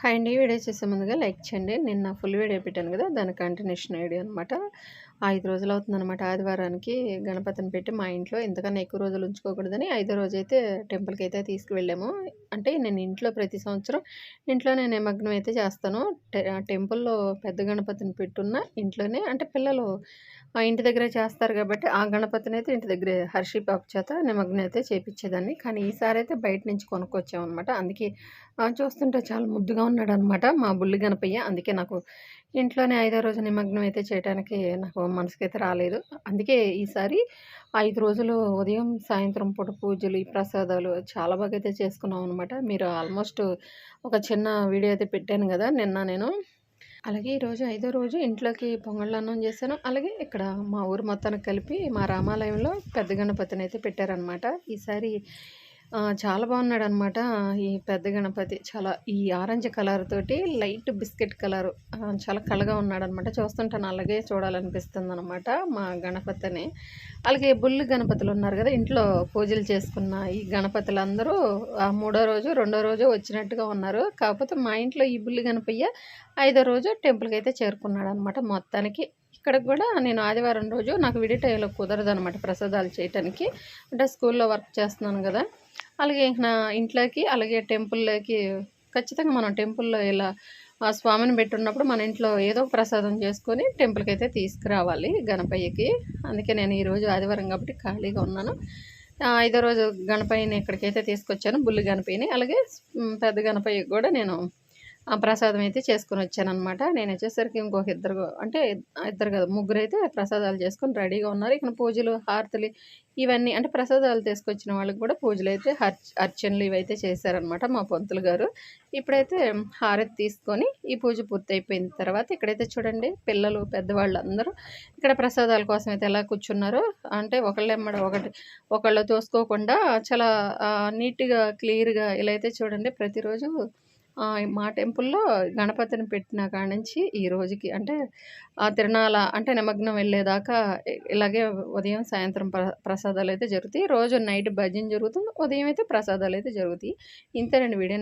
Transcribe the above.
Hi అండి. Video చేసే ముందుగా లైక్ చేయండి. నిన్న ఫుల్ వీడియో పెట్టాను కదా దాని కంటిన్యూషన్ వీడియో అనమాట ఐదు రోజులు అవుతుందన్నమాట ఆదివారానికి గణపతిని పెట్టి మా ఇంట్లో. ఇంతకన్నా ఎక్కువ రోజులు ఉంచుకోకూడదని ఐదో రోజు అయితే టెంపుల్కి అయితే తీసుకువెళ్ళాము. అంటే నేను ఇంట్లో ప్రతి సంవత్సరం ఇంట్లోనే నిమగ్నం అయితే చేస్తాను. టెంపుల్లో పెద్ద గణపతిని పెట్టున్న ఇంట్లోనే అంటే పిల్లలు ఆ ఇంటి దగ్గరే చేస్తారు కాబట్టి ఆ గణపతిని అయితే ఇంటి దగ్గరే హర్షి పాప చేత నిమగ్నం అయితే చేపించేదాన్ని. కానీ ఈసారి అయితే బయట నుంచి కొనుక్కొచ్చామన్నమాట. అందుకే చూస్తుంటే చాలా ముద్దుగా ఉన్నాడు అనమాట మా బుల్లి గణపయ్య. అందుకే నాకు ఇంట్లోనే ఐదో రోజు నిమగ్నం అయితే చేయడానికి నాకు మనసుకైతే రాలేదు. అందుకే ఈసారి ఐదు రోజులు ఉదయం సాయంత్రం పూట పూజలు ఈ ప్రసాదాలు చాలా బాగా అయితే చేసుకున్నాం అనమాట మీరు ఆల్మోస్ట్ ఒక చిన్న వీడియో అయితే పెట్టాను కదా నిన్న నేను. అలాగే ఈరోజు ఐదో రోజు ఇంట్లోకి పొంగళ్ళు అన్నం చేశాను. అలాగే ఇక్కడ మా ఊరు మొత్తానికి కలిపి మా రామాలయంలో పెద్ద గణపతిని అయితే పెట్టారనమాట ఈసారి చాలా బాగున్నాడు అనమాట ఈ పెద్ద గణపతి. చాలా ఈ ఆరెంజ్ కలర్ తోటి లైట్ బిస్కెట్ కలర్. చాలా కళగా ఉన్నాడనమాట. చూస్తుంటాను అలాగే చూడాలనిపిస్తుంది అనమాట మా గణపతిని. అలాగే బుల్లి గణపతులు ఉన్నారు కదా ఇంట్లో పూజలు చేసుకున్న ఈ గణపతులందరూ ఆ మూడో రోజు రెండో రోజు వచ్చినట్టుగా ఉన్నారు. కాకపోతే మా ఇంట్లో ఈ బుల్లి గణపయ్య ఐదో రోజు టెంపుల్కి అయితే చేరుకున్నాడు అనమాట మొత్తానికి. ఇక్కడికి కూడా నేను ఆదివారం రోజు నాకు విడి టైంలో కుదరదు అనమాట ప్రసాదాలు చేయటానికి. అంటే స్కూల్లో వర్క్ చేస్తున్నాను కదా. అలాగే నా ఇంట్లోకి అలాగే టెంపుల్లోకి ఖచ్చితంగా మనం టెంపుల్లో ఇలా ఆ స్వామిని పెట్టున్నప్పుడు మన ఇంట్లో ఏదో ప్రసాదం చేసుకొని టెంపుల్కి అయితే తీసుకురావాలి గణపయ్యకి. అందుకే నేను ఈరోజు ఆదివారం కాబట్టి ఖాళీగా ఉన్నాను. ఐదో రోజు గణపయ్యని ఇక్కడికైతే తీసుకొచ్చాను బుల్లి గణపయ్యని. అలాగే పెద్ద గణపయ్యకి కూడా నేను ప్రసాదం అయితే చేసుకొని వచ్చానమాట నేను వచ్చేసరికి ఇంకొక ఇద్దరు అంటే ఇద్దరు కదా ముగ్గురు అయితే ప్రసాదాలు చేసుకొని రెడీగా ఉన్నారు. ఇక్కడ పూజలు హారతులు ఇవన్నీ అంటే ప్రసాదాలు తీసుకొచ్చిన వాళ్ళకి కూడా పూజలు అయితే అర్చనలు ఇవైతే చేశారనమాట మా పంతులు గారు. ఇప్పుడైతే హారతి తీసుకొని ఈ పూజ పూర్తయిపోయిన తర్వాత ఇక్కడైతే చూడండి పిల్లలు పెద్దవాళ్ళు అందరూ ఇక్కడ ప్రసాదాల కోసం అయితే ఎలా కూర్చున్నారో. అంటే ఒకళ్ళెమ్మడ ఒకటి ఒకళ్ళు తోసుకోకుండా చాలా నీట్గా క్లియర్గా ఇలా అయితే చూడండి ప్రతిరోజు మా టెంపుల్లో గణపతిని పెట్టిన కాడ నుంచి ఈ రోజుకి అంటే ఆ తిరణాల అంటే నిమగ్నం వెళ్ళేదాకా ఇలాగే ఉదయం సాయంత్రం ప్రసాదాలు అయితే జరుగుతాయి. రోజు నైట్ భజన జరుగుతుంది ఉదయం అయితే ప్రసాదాలు అయితే జరుగుతాయి. ఇంతేనండి వీడియో